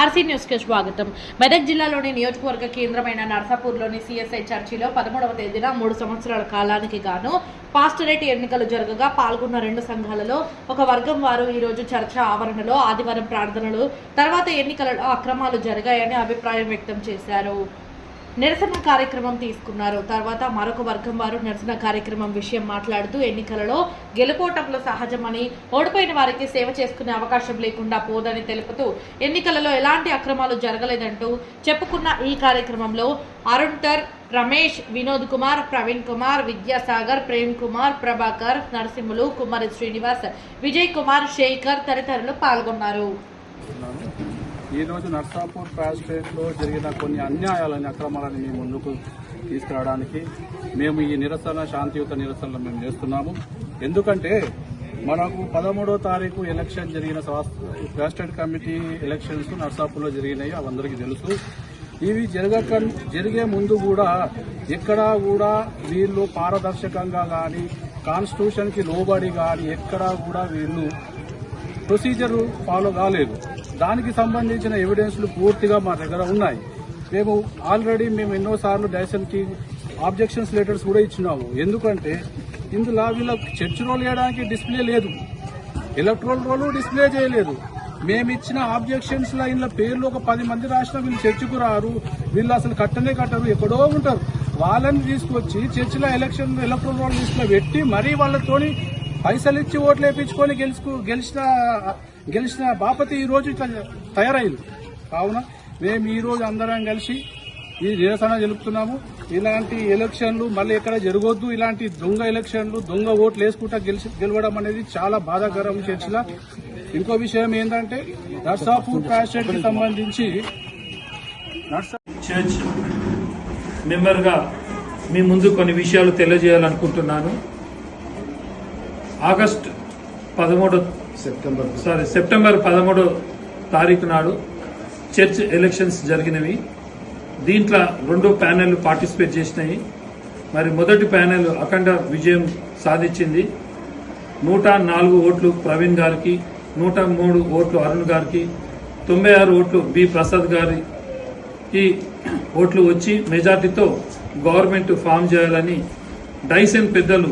RC న్యూస్కి స్వాగతం. మెదక్ జిల్లాలోని నియోజకవర్గ కేంద్రమైన నర్సాపూర్లోని సిఎస్ఐ చర్చిలో పదమూడవ తేదీన మూడు సంవత్సరాల కాలానికి గాను పాస్టరేట్ ఎన్నికలు జరగగా పాల్గొన్న రెండు సంఘాలలో ఒక వర్గం వారు ఈ రోజు చర్చ ఆవరణలో ఆదివారం ప్రార్థనలు తర్వాత ఎన్నికలలో అక్రమాలు జరిగాయని అభిప్రాయం వ్యక్తం చేశారు. నిరసన కార్యక్రమం తీసుకున్నారు. తర్వాత మరొక వర్గం వారు నిరసన కార్యక్రమం విషయం మాట్లాడుతూ ఎన్నికలలో గెలుపోటములు సహజమని ఓడిపోయిన వారికి సేవ చేసుకునే అవకాశం లేకుండా పోదని తెలుపుతూ ఎన్నికలలో ఎలాంటి అక్రమాలు జరగలేదంటూ చెప్పుకున్న ఈ కార్యక్రమంలో అరుణ్టర్ రమేష్ వినోద్ కుమార్ ప్రవీణ్ కుమార్ విద్యాసాగర్ ప్రేమ్ కుమార్ ప్రభాకర్ నరసింహులు కుమారి శ్రీనివాస్ విజయ్ కుమార్ శేఖర్ తదితరులు పాల్గొన్నారు. ఈరోజు ఈ రోజు నర్సాపూర్లో జరిగిన కొన్ని అన్యాయాలని అక్రమాలని మీ ముందుకు తీసుకురావడానికి మేము ఈ నిరసన శాంతియుత నిరసనలు మేము చేస్తున్నాము. ఎందుకంటే మనకు పదమూడో తారీఖు ఎలక్షన్ జరిగిన ప్రెసిడెంట్ కమిటీ ఎలక్షన్స్ నర్సాపూర్లో జరిగినాయి అవందరికీ తెలుసు. ఇవి జరగక జరిగే ముందు కూడా ఎక్కడా కూడా వీళ్ళు పారదర్శకంగా కానీ కాన్స్టిట్యూషన్కి లోబడి కానీ ఎక్కడా కూడా వీళ్ళు ప్రొసీజర్ ఫాలో కాలేదు. దానికి సంబంధించిన ఎవిడెన్స్లు పూర్తిగా మా దగ్గర ఉన్నాయి. మేము ఆల్రెడీ మేము ఎన్నోసార్లు డైసన్కి ఆబ్జెక్షన్స్ లెటర్స్ కూడా ఇచ్చినాము. ఎందుకంటే ఇందులో వీళ్ళ చర్చ్ రోల్ వేయడానికి డిస్ప్లే లేదు. ఎలక్ట్రోల్ రోల్ డిస్ప్లే చేయలేదు. మేము ఇచ్చిన ఆబ్జెక్షన్స్లో ఇందులో పేర్లు ఒక పది మంది రాసిన వీళ్ళు చర్చకు రారు. వీళ్ళు అసలు కట్టనే కట్టరు ఎక్కడో ఉంటారు. వాళ్ళని తీసుకొచ్చి చర్చిలో ఎలక్షన్ ఎలక్ట్రోల్ రోల్ లిస్ట్లో పెట్టి మరీ వాళ్ళతోని పైసలు ఇచ్చి ఓట్లు వేయించుకొని గెలుచుకు గెలిచిన గెలిచిన బాపతి ఈ రోజు ఇట్లా తయారైంది. కావున మేము ఈ రోజు అందరం కలిసి ఈ నిరసన జరుపుతున్నాము. ఇలాంటి ఎలక్షన్లు మళ్ళీ ఎక్కడ జరగొద్దు. ఇలాంటి దొంగ ఎలక్షన్లు దొంగ ఓట్లు వేసుకుంటా గెలిచి గెలవడం అనేది చాలా బాధాకరం చర్చల. ఇంకో విషయం ఏంటంటే నర్సాపూర్ ప్యాషెంట్కి సంబంధించి చర్చ్ మెంబర్గా మీ ముందు కొన్ని విషయాలు తెలియజేయాలనుకుంటున్నాను. ఆగస్ట్ పదమూడు సెప్టెంబర్ సారీ సెప్టెంబర్ పదమూడో తారీఖు నాడు చర్చ్ ఎలక్షన్స్ జరిగినవి. దీంట్లో రెండు ప్యానెల్ పార్టిసిపేట్ చేసినాయి. మరి మొదటి ప్యానెల్ అఖండ విజయం సాధించింది. నూట నాలుగు ఓట్లు ప్రవీణ్ గారికి నూట మూడు ఓట్లు అరుణ్ గారికి తొంభై ఆరు ఓట్లు బి ప్రసాద్ గారికి ఓట్లు వచ్చి మెజార్టీతో గవర్నమెంట్ ఫామ్ చేయాలని డైసెన్ పెద్దలు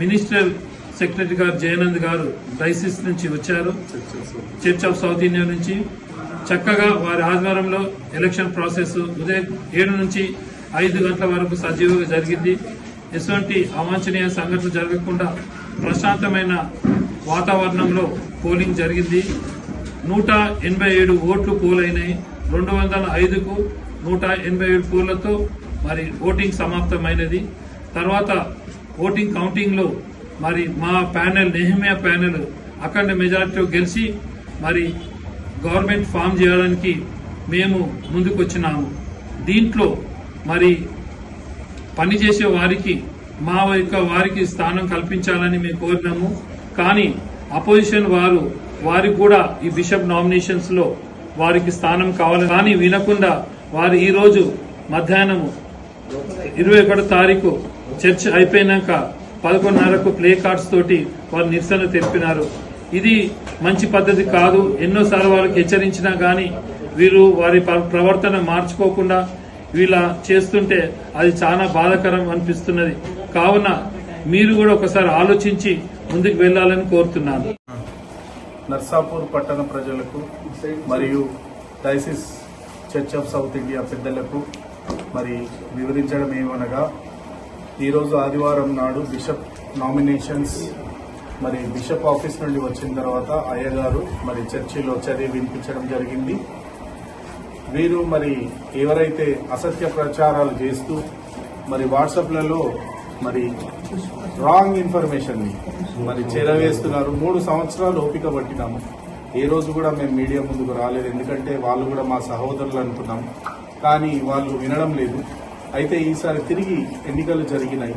మినిస్టర్ సెక్రటరీ గారు జయానంద్ గారు డైసిస్ నుంచి వచ్చారు. చర్చ్ ఆఫ్ సౌత్ ఇండియా నుంచి. చక్కగా వారి ఆధ్వర్యంలో ఎలక్షన్ ప్రాసెస్ ఉదయం ఏడు నుంచి ఐదు గంటల వరకు సజీవంగా జరిగింది. ఎటువంటి అవాంఛనీయ సంఘటనలు జరగకుండా ప్రశాంతమైన వాతావరణంలో పోలింగ్ జరిగింది. నూట ఎనభై ఏడు ఓట్లు పోలైనాయి. రెండు వందల ఐదుకు నూట ఎనభై ఏడు పోళ్ళతో మరి ఓటింగ్ సమాప్తమైనది. తర్వాత ఓటింగ్ కౌంటింగ్లో మరి మా ప్యానెల్ నెహమియా ప్యానెల్ అఖండ మెజార్టీతో గెలిచి మరి గవర్నమెంట్ ఫామ్ చేయడానికి మేము ముందుకొచ్చినాము. దీంట్లో మరి పనిచేసే వారికి మా యొక్క వారికి స్థానం కల్పించాలని మేము కోరినాము. కానీ అపోజిషన్ వారు వారికి కూడా ఈ బిషప్ నామినేషన్స్లో వారికి స్థానం కావాలి. కానీ వినకుండా వారు ఈరోజు మధ్యాహ్నము ఇరవై ఒకటో తారీఖు చర్చ అయిపోయినాక పదకొండున్నరకు ప్లే కార్డ్స్ తోటి వారు నిరసన తెలిపినారు. ఇది మంచి పద్ధతి కాదు. ఎన్నోసార్లు వాళ్ళకి హెచ్చరించినా కానీ వీరు వారి ప్రవర్తన మార్చుకోకుండా వీళ్ళ చేస్తుంటే అది చాలా బాధాకరం అనిపిస్తున్నది. కావున మీరు కూడా ఒకసారి ఆలోచించి ముందుకు వెళ్ళాలని కోరుతున్నాను. నర్సాపూర్ పట్టణ ప్రజలకు మరియు diocese church of south India పెద్దలకు మరి వివరించడం ఏమనగా ఈరోజు ఆదివారం నాడు బిషప్ నామినేషన్స్ మరి బిషప్ ఆఫీస్ నుండి వచ్చిన తర్వాత అయ్యగారు మరి చర్చిలో చదివి వినిపించడం జరిగింది. వీరు మరి ఎవరైతే అసత్య ప్రచారాలు చేస్తూ మరి వాట్సాప్లలో మరి రాంగ్ ఇన్ఫర్మేషన్ని మరి చేరవేస్తున్నారు. మూడు సంవత్సరాలు ఓపిక పట్టినాము. ఏ రోజు కూడా మేము మీడియా ముందుకు రాలేదు. ఎందుకంటే వాళ్ళు కూడా మా సహోదరులు అనుకున్నాం. కానీ వాళ్ళు వినడం లేదు. అయితే ఈసారి తిరిగి ఎన్నికలు జరిగినాయి.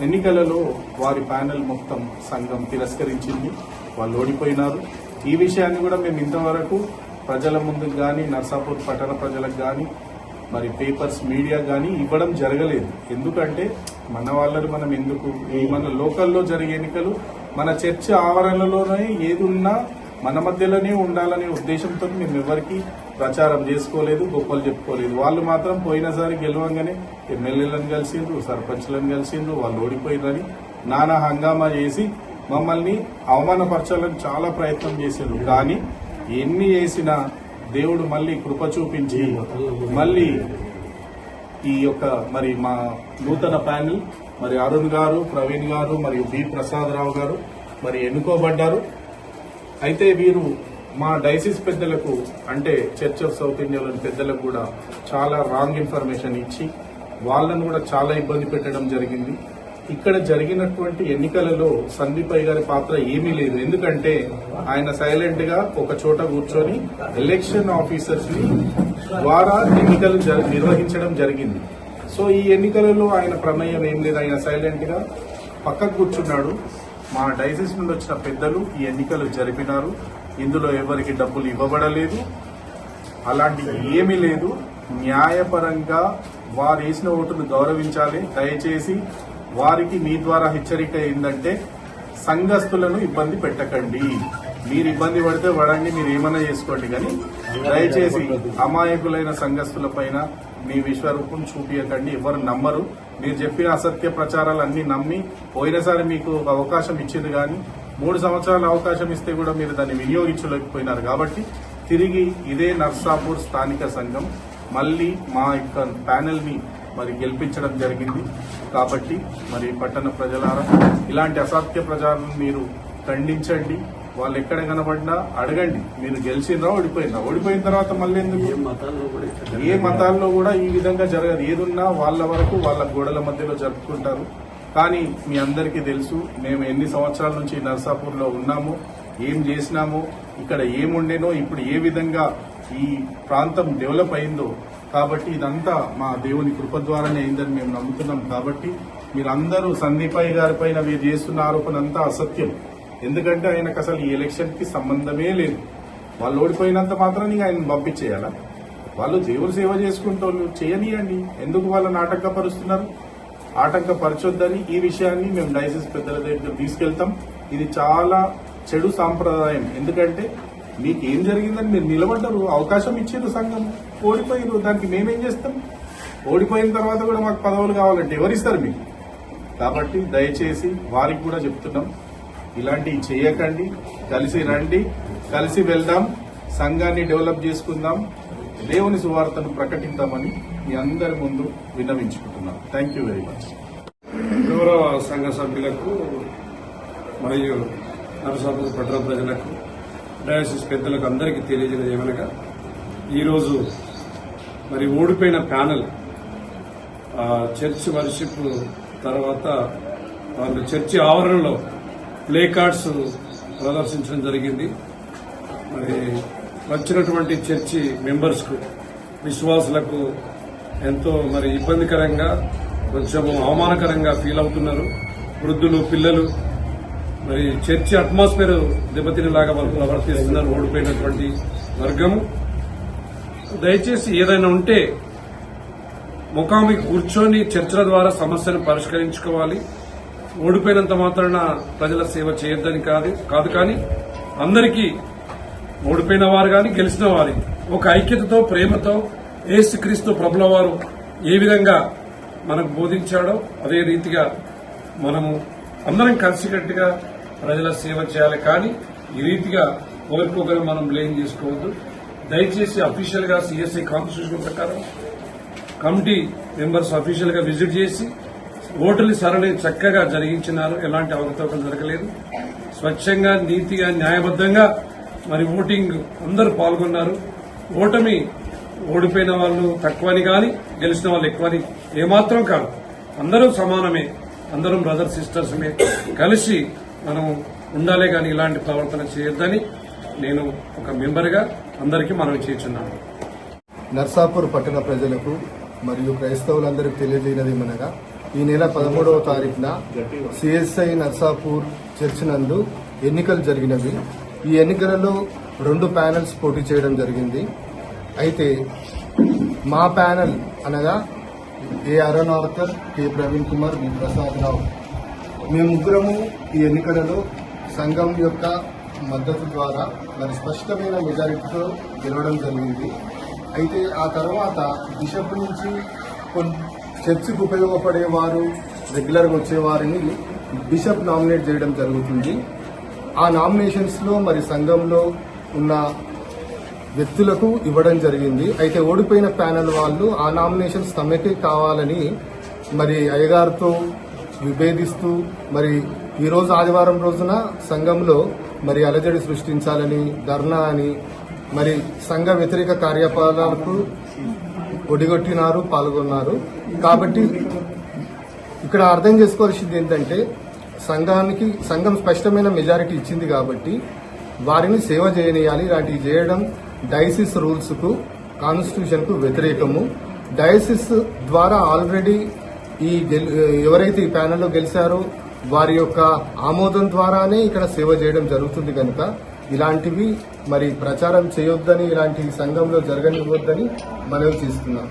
ఎన్నికలలో వారి ప్యానెల్ మొత్తం సంఘం తిరస్కరించింది. వాళ్ళు ఓడిపోయినారు. ఈ విషయాన్ని కూడా మేము ఇంతవరకు ప్రజల ముందుకు కానీ నర్సాపూర్ పట్టణ ప్రజలకు కానీ మరి పేపర్స్ మీడియా కానీ ఇవ్వడం జరగలేదు. ఎందుకంటే మన వాళ్ళని మనం ఎందుకు? మన లోకల్లో జరిగే ఎన్నికలు మన చర్చ ఆవరణలోనే ఏది ఉన్నా మన మధ్యలోనే ఉండాలనే ఉద్దేశంతో మేము ఎవరికి ప్రచారం చేసుకోలేదు గొప్పలు చెప్పుకోలేదు. వాళ్ళు మాత్రం పోయినసారి గెలవంగానే ఎమ్మెల్యేలను కలిసిండ్రు సర్పంచ్లను కలిసిండ్రు వాళ్ళు ఓడిపోయినని నానా హంగామా చేసి మమ్మల్ని అవమానపరచాలని చాలా ప్రయత్నం చేసిండ్రు. కానీ ఎన్ని చేసినా దేవుడు మళ్ళీ కృప చూపించి మళ్ళీ ఈ యొక్క మరి మా నూతన ప్యానెల్ మరి అరుణ్ గారు ప్రవీణ్ గారు మరియు బి ప్రసాదరావు గారు మరి ఎన్నుకోబడ్డారు. అయితే వీరు మా డైసిస్ పెద్దలకు అంటే చర్చ్ ఆఫ్ సౌత్ ఇండియాలోని పెద్దలకు కూడా చాలా రాంగ్ ఇన్ఫర్మేషన్ ఇచ్చి వాళ్ళను కూడా చాలా ఇబ్బంది పెట్టడం జరిగింది. ఇక్కడ జరిగినటువంటి ఎన్నికలలో సందీపయ్య గారి పాత్ర ఏమీ లేదు. ఎందుకంటే ఆయన సైలెంట్గా ఒక చోట కూర్చొని ఎలక్షన్ ఆఫీసర్స్ని ద్వారా ఎన్నికలు జ- నిర్వహించడం జరిగింది. సో ఈ ఎన్నికలలో ఆయన ప్రమేయం ఏం లేదు. ఆయన సైలెంట్గా పక్కకు కూర్చున్నాడు. మా డైసిస్ నుండి వచ్చిన పెద్దలు ఈ ఎన్నికలు జరిపినారు. ఇందులో ఎవరికి డబ్బులు ఇవ్వబడలేదు. అలాంటి ఏమీ లేదు. న్యాయపరంగా వారు వేసిన ఓటును గౌరవించాలి. దయచేసి వారికి మీ ద్వారా హెచ్చరిక ఏంటంటే సంఘస్థులను ఇబ్బంది పెట్టకండి. మీరు ఇబ్బంది పడితే పడండి మీరు ఏమైనా చేసుకోండి కానీ దయచేసి అమాయకులైన సంఘస్థుల పైన మీ విశ్వరూపం చూపించకండి ఎవరు నమ్మరు. మీరు చెప్పిన అసత్య ప్రచారాలు నమ్మి పోయినసారి మీకు ఒక అవకాశం ఇచ్చింది కానీ మూడు సంవత్సరాల అవకాశం ఇస్తే కూడా మీరు దాన్ని వినియోగించలేకపోయినారు కాబట్టి తిరిగి ఇదే నర్సాపూర్ స్థానిక సంఘం మళ్ళీ మా యొక్క ప్యానెల్ని మరి గెలిపించడం జరిగింది. కాబట్టి మరి పట్టణ ప్రజలారా ఇలాంటి అసత్య ప్రచారం మీరు ఖండించండి. వాళ్ళు ఎక్కడ కనబడినా అడగండి. మీరు గెలిచిండ్రా ఓడిపోయిందా ఓడిపోయిన తర్వాత మళ్ళీ ఎందుకు? ఏ మతాల్లో కూడా ఈ విధంగా జరగదు. ఏదున్నా వాళ్ళ వరకు వాళ్ళ గోడల మధ్యలో జరుపుకుంటారు. కానీ మీ అందరికీ తెలుసు మేము ఎన్ని సంవత్సరాల నుంచి నర్సాపూర్లో ఉన్నాము ఏం చేసినామో ఇక్కడ ఏముండేనో ఇప్పుడు ఏ విధంగా ఈ ప్రాంతం డెవలప్ అయిందో. కాబట్టి ఇదంతా మా దేవుని కృప ద్వారానే అయిందని మేము నమ్ముతున్నాం. కాబట్టి మీరందరూ సందీపాయి గారి పైన మీరు చేస్తున్న ఆరోపణ అంతా అసత్యం. ఎందుకంటే ఆయనకు అసలు ఈ ఎలక్షన్కి సంబంధమే లేదు. వాళ్ళు ఓడిపోయినంత మాత్రం ఆయన పంపించేయాలా? వాళ్ళు దేవుడు సేవ చేసుకుంటూ చేయనియండి. ఎందుకు వాళ్ళ నాటక పరుస్తున్నారు? ఆటంకపరచొద్దని ఈ విషయాన్ని మేము డైసిస్ పెద్దల దగ్గర తీసుకెళ్తాం. ఇది చాలా చెడు సాంప్రదాయం. ఎందుకంటే మీకు ఏం జరిగిందని మీరు నిలబడ్డరు అవకాశం ఇచ్చారు సంఘం. ఓడిపోయారు దానికి మేమేం చేస్తాం? ఓడిపోయిన తర్వాత కూడా మాకు పదవులు కావాలంటే ఎవరిస్తారు మీకు కాబట్టి దయచేసి వారికి కూడా చెప్తున్నాం ఇలాంటివి చేయకండి కలిసి రండి కలిసి వెళ్దాం సంఘాన్ని డెవలప్ చేసుకుందాం దేవుని సువార్తను ప్రకటిద్దామని మీ అందరి ముందు విన్నవించుకుంటున్నాం థ్యాంక్ యూ వెరీ మచ్ గౌరవ సంఘ సభ్యులకు మరియు నరసాపూర్ పట్టణ ప్రజలకు డయాసిస్ పెద్దలకు అందరికీ తెలియజేయడం ఏమనగా ఈరోజు మరి ఓడిపోయిన ప్యానెల్ ఆ, చర్చ్ వర్షిప్ తర్వాత వాళ్ళు చర్చి ఆవరణలో ప్లే కార్డ్స్ ప్రదర్శించడం జరిగింది. మరి వచ్చినటువంటి చర్చి మెంబర్స్కు విశ్వాసులకు ఎంతో మరి ఇబ్బందికరంగా కొంచెం అవమానకరంగా ఫీల్ అవుతున్నారు. వృద్ధులు పిల్లలు మరి చర్చి అట్మాస్ఫియర్ దెబ్బతినేలాగా వాళ్ళు ప్రవర్తిస్తున్నారు ఓడిపోయినటువంటి వర్గము దయచేసి ఏదైనా ఉంటే ముఖామి కూర్చొని చర్చల ద్వారా సమస్యను పరిష్కరించుకోవాలి. ఓడిపోయినంత మాత్రాన ప్రజల సేవ చేయొద్దని కాదు కాదు కానీ అందరికీ ఓడిపోయిన వారు కానీ గెలిచిన వారి ఒక ఐక్యతతో ప్రేమతో ఏసుక్రీస్తు ప్రభుల వారు ఏ విధంగా మనకు బోధించాడో అదే రీతిగా మనము అందరం కలిసికట్టుగా ప్రజల సేవ చేయాలి. కానీ ఈ రీతిగా ఒకరికొకరు మనం బ్లేమ్ చేసుకోవద్దు. దయచేసి అఫీషియల్గా సిఎస్ఐ కాన్స్టిట్యూషన్ ప్రకారం కమిటీ మెంబర్స్ అఫీషియల్గా విజిట్ చేసి ఓటుల సరళి చక్కగా జరిగించినారు. ఎలాంటి అవకతవకలు జరగలేదు. స్వచ్ఛంగా నీతిగా న్యాయబద్దంగా మరి ఓటింగ్ అందరూ పాల్గొన్నారు. ఓటమి ఓడిపోయిన వాళ్ళు తక్కువని కానీ గెలిచిన వాళ్ళు ఎక్కువని ఏమాత్రం కాదు. అందరూ సమానమే. అందరం బ్రదర్ సిస్టర్స్మే కలిసి మనం ఉండాలే కానీ ఇలాంటి ప్రవర్తన చేయొద్దని నేను ఒక మెంబర్గా అందరికీ మనం చేస్తున్నాను. నర్సాపూర్ పట్టణ ప్రజలకు మరియు క్రైస్తవులందరికీ తెలియజేయనదేమనగా ఈ నెల పదమూడవ తారీఖున సిఎస్ఐ నర్సాపూర్ చర్చ్ నందు ఎన్నికలు జరిగినవి. ఈ ఎన్నికలలో రెండు ప్యానెల్స్ పోటీ చేయడం జరిగింది. అయితే మా ప్యానెల్ అనగా A Arun Arkar K Praveen Kumar B Prasad Rao. మేము ముగ్గురము ఈ ఎన్నికలలో సంఘం యొక్క మద్దతు ద్వారా మరి స్పష్టమైన మెజారిటీతో గెలవడం జరిగింది. అయితే ఆ తర్వాత బిషప్ నుంచి చర్చికి ఉపయోగపడేవారు రెగ్యులర్గా వచ్చేవారిని బిషప్ నామినేట్ చేయడం జరుగుతుంది. ఆ నామినేషన్స్లో మరి సంఘంలో ఉన్న వ్యక్తులకు ఇవ్వడం జరిగింది. అయితే ఓడిపోయిన ప్యానెల్ వాళ్ళు ఆ నామినేషన్స్ తమకే కావాలని మరి అయ్యగారితో విభేదిస్తూ మరి ఈరోజు ఆదివారం రోజున సంఘంలో మరి అలజడి సృష్టించాలని ధర్నా అని మరి సంఘ వ్యతిరేక కార్యకలాపాలకు ఒడిగొట్టినారు పాల్గొన్నారు. కాబట్టి ఇక్కడ అర్థం చేసుకోవాల్సింది ఏంటంటే సంఘానికి సంఘం స్పష్టమైన మెజారిటీ ఇచ్చింది కాబట్టి వారిని సేవ చేయనియాలి. ఇలాంటివి చేయడం డైసిస్ రూల్స్కు కాన్స్టిట్యూషన్కు వ్యతిరేకము. డయాసిస్ ద్వారా ఆల్రెడీ ఈ గెల్- ఎవరైతే ఈ ప్యానెల్లో గెలిచారో వారి యొక్క ఆమోదం ద్వారానే ఇక్కడ సేవ చేయడం జరుగుతుంది కనుక ఇలాంటివి మరి ప్రచారం చేయొద్దని ఇలాంటి సంఘంలో జరగనివ్వద్దని మనవి చేస్తున్నాం.